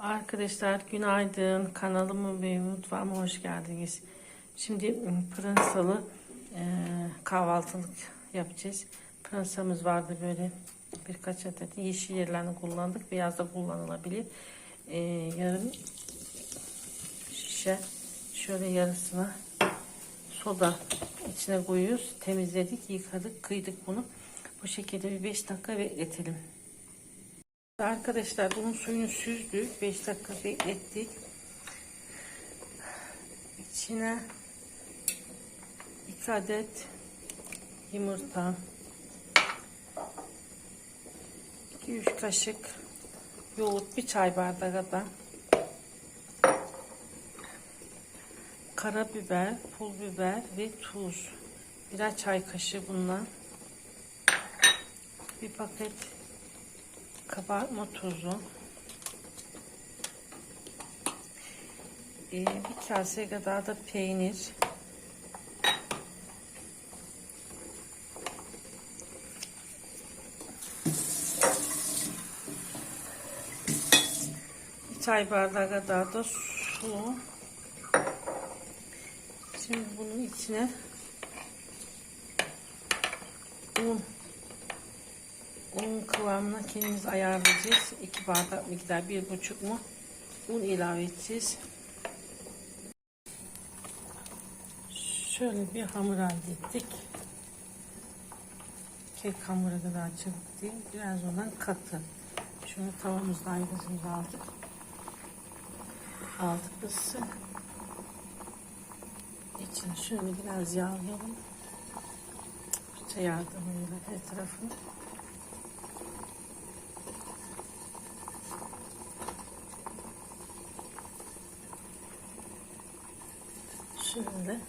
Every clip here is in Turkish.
Arkadaşlar günaydın. Kanalıma ve mutfağıma hoş geldiniz. Şimdi ım, pırasalı e, kahvaltılık yapacağız. Pırasamız vardı böyle birkaç adet. Yeşil yerlerini kullandık. Beyaz da kullanılabilir. E, yarım şişe şöyle yarısına soda içine koyuyoruz. Temizledik, yıkadık, kıydık bunu. Bu şekilde bir 5 dakika bekletelim. Arkadaşlar bunun suyunu süzdük. 5 dakika beklettik. İçine 2 adet yumurta 2-3 kaşık yoğurt, bir çay bardağı kadar karabiber, pul biber ve tuz. Birer çay kaşığı bundan. Bir paket kabartma tozu. Ee, bir kase kadar da peynir. Bir çay bardağı kadar da su. Şimdi bunun içine un un kıvamına kendimiz ayarlayacağız. 2 bardak miktar, bir buçuk mu un ilave edeceğiz. Şöyle bir hamur elde ettik. Kek hamuru kadar çabuk değil. Biraz ondan katı. Şunu tavamızda ayrıcımızı aldık. Aldık ısı. İçine şöyle biraz yağlayalım. Fırça yardımıyla her Şöyle.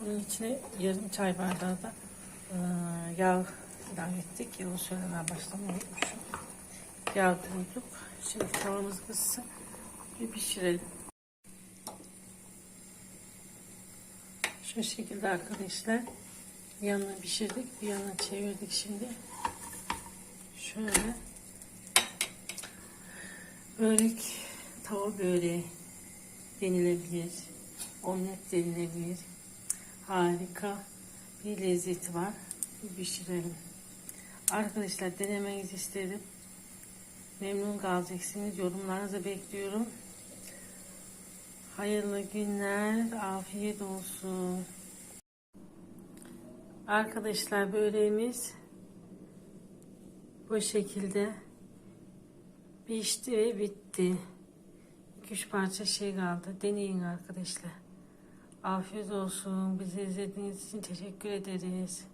Bunun içine yarım çay bardağı da e, yağ ilave ettik. Yağı söylemeye başlamayı unutmuşum. Yağ koyduk. Şimdi tavamız kızsın. Bir pişirelim. Şu şekilde arkadaşlar bir yanına pişirdik. Bir yana çevirdik şimdi. Şöyle börek tava böreği denilebilir. Omlet denilebilir. Harika bir lezzeti var. Bir pişirelim. Arkadaşlar denemenizi istedim. Memnun kalacaksınız. Yorumlarınızı bekliyorum. Hayırlı günler. Afiyet olsun. Arkadaşlar böreğimiz bu şekilde pişti ve bitti. 2-3 parça şey kaldı. Deneyin arkadaşlar. Afiyet olsun. Bizi izlediğiniz için teşekkür ederiz.